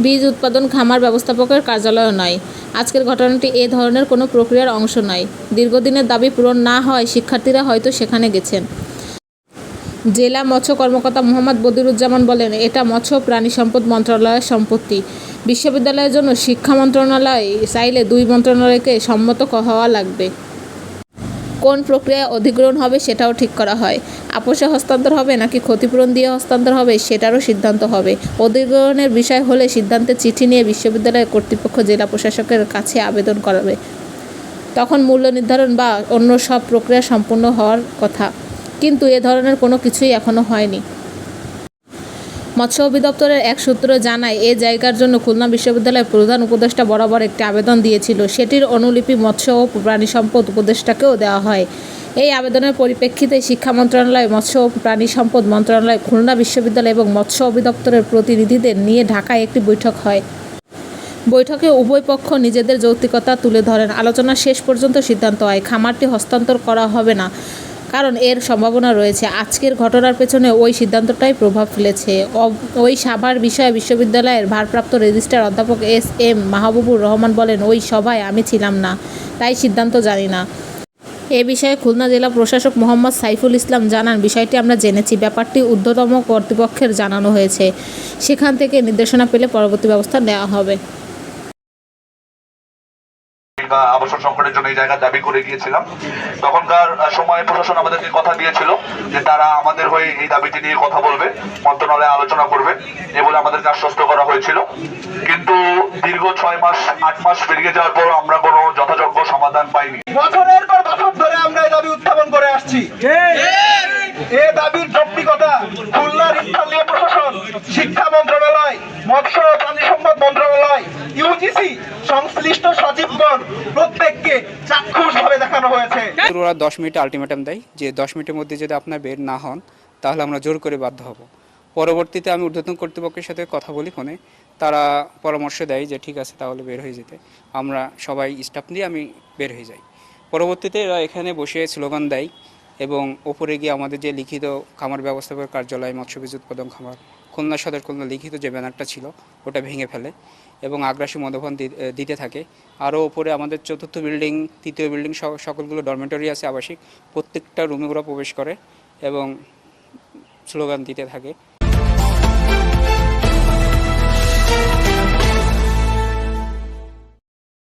বীজ উৎপাদন খামার ব্যবস্থাপকের কার্যালয় নয়। আজকের ঘটনাটি এ ধরনের কোনো প্রক্রিয়ার অংশ নয়। দীর্ঘদিনের দাবি পূরণ না হয় শিক্ষার্থীরা হয়তো সেখানে গেছেন। জেলা মৎস্য কর্মকর্তা মোহাম্মদ বদিরুজ্জামান বলেন, এটা মৎস্য প্রাণী সম্পদ মন্ত্রণালয়ের সম্পত্তি। বিশ্ববিদ্যালয়ের জন্য শিক্ষা মন্ত্রণালয় চাইলে দুই মন্ত্রণালয়কে সম্মত হওয়া লাগবে। কোন প্রক্রিয়ায় অধিগ্রহণ হবে সেটাও ঠিক করা হয়। আপোষে হস্তান্তর হবে নাকি ক্ষতিপূরণ দিয়ে হস্তান্তর হবে সেটারও সিদ্ধান্ত হবে। অধিগ্রহণের বিষয় হলে সিদ্ধান্তের চিঠি নিয়ে বিশ্ববিদ্যালয় কর্তৃপক্ষ জেলা প্রশাসকের কাছে আবেদন করাবে। তখন মূল্য নির্ধারণ বা অন্য সব প্রক্রিয়া সম্পূর্ণ হওয়ার কথা। কিন্তু এ ধরনের কোনো কিছুই এখনও হয়নি। মৎস্য অধিদপ্তরের এক সূত্র জানায়, এ জায়গার জন্য খুলনা বিশ্ববিদ্যালয়ের প্রধান উপদেষ্টা বরাবর একটি আবেদন দিয়েছিল। সেটির অনুলিপি মৎস্য ও প্রাণী সম্পদ উপদেষ্টাকেও দেওয়া হয়। এই আবেদনের পরিপ্রেক্ষিতে শিক্ষা মন্ত্রণালয়, মৎস্য ও প্রাণী সম্পদ মন্ত্রণালয়, খুলনা বিশ্ববিদ্যালয় এবং মৎস্য অধিদপ্তরের প্রতিনিধিদের নিয়ে ঢাকায় একটি বৈঠক হয়। বৈঠকে উভয় পক্ষ নিজেদের যৌক্তিকতা তুলে ধরেন। আলোচনা শেষ পর্যন্ত সিদ্ধান্ত হয়, খামারটি হস্তান্তর করা হবে না। কারণ এর সম্ভাবনা রয়েছে। আজকের ঘটনার পেছনে ওই সিদ্ধান্তটাই প্রভাব ফেলেছে। ওই সাভার বিষয়ে বিশ্ববিদ্যালয়ের ভারপ্রাপ্ত রেজিস্ট্রার অধ্যাপক এস এম মাহবুবুর রহমান বলেন, ওই সভায় আমি ছিলাম না, তাই সিদ্ধান্ত জানি না। এ বিষয়ে খুলনা জেলা প্রশাসক মোহাম্মদ সাইফুল ইসলাম জানান, বিষয়টি আমরা জেনেছি। ব্যাপারটি ঊর্ধ্বতম কর্তৃপক্ষের জানানো হয়েছে। সেখান থেকে নির্দেশনা পেলে পরবর্তী ব্যবস্থা নেওয়া হবে। বা আবাসন সংকটের জন্য এই জায়গা দাবি করে গিয়েছিলাম। তখনকার সময়ে প্রশাসন আমাদেরকে কথা দিয়েছিল যে তারা আমাদের হয়ে এই দাবিটি নিয়ে কথা বলবে মন্ত্রণালয়ে আলোচনা করবে এ বলে আমাদেরকে আশ্বস্ত করা হয়েছিল। কিন্তু দীর্ঘ ছয় মাস আট মাস পেরিয়ে যাওয়ার পর আমরা কোনো যথাযোগ্য সমাধান পাইনি। বছরের পর বছর ধরে আমরা এই দাবি উত্থাপন করে আসছি। এ দাবির যৌক্তিকতা খুলনার স্থানীয় প্রশাসন শিক্ষা মন্ত্রণালয় মৎস্য ও প্রাণী সম্পদ মন্ত্রণালয় সংশ্লিষ্ট সচিবগণ প্রত্যেককে চাক্ষুষ ভাবে দেখানো হয়েছে। ওরা দশ মিনিটে আলটিমেটাম দেয়, যে দশ মিনিটের মধ্যে যদি আপনার বের না হন, তাহলে আমরা জোর করে বাধ্য হব। পরবর্তীতে আমি ঊর্ধ্বতন কর্তৃপক্ষের সাথে কথা বলি ফোনে, তারা পরামর্শ দেয় যে ঠিক আছে, তাহলে বের হয়ে যেতে। আমরা সবাই স্টাফ নিয়ে আমি বের হয়ে যাই। পরবর্তীতে এরা এখানে বসে স্লোগান দেয় এবং ওপরে গিয়ে আমাদের যে লিখিত খামার ব্যবস্থাপক কার্যালয়, মৎস্যবীজ উৎপাদন খামার, খুলনা সদর খুলনা লিখিত যে ব্যানারটা ছিল, ওটা ভেঙে ফেলে এবং আগ্রাসী মদভন দিতে থাকে। আরও ওপরে আমাদের চতুর্থ বিল্ডিং, তৃতীয় বিল্ডিং সকলগুলো ডরমেটরি আছে আবাসিক। প্রত্যেকটা রুমে ওরা প্রবেশ করে এবং স্লোগান দিতে থাকে।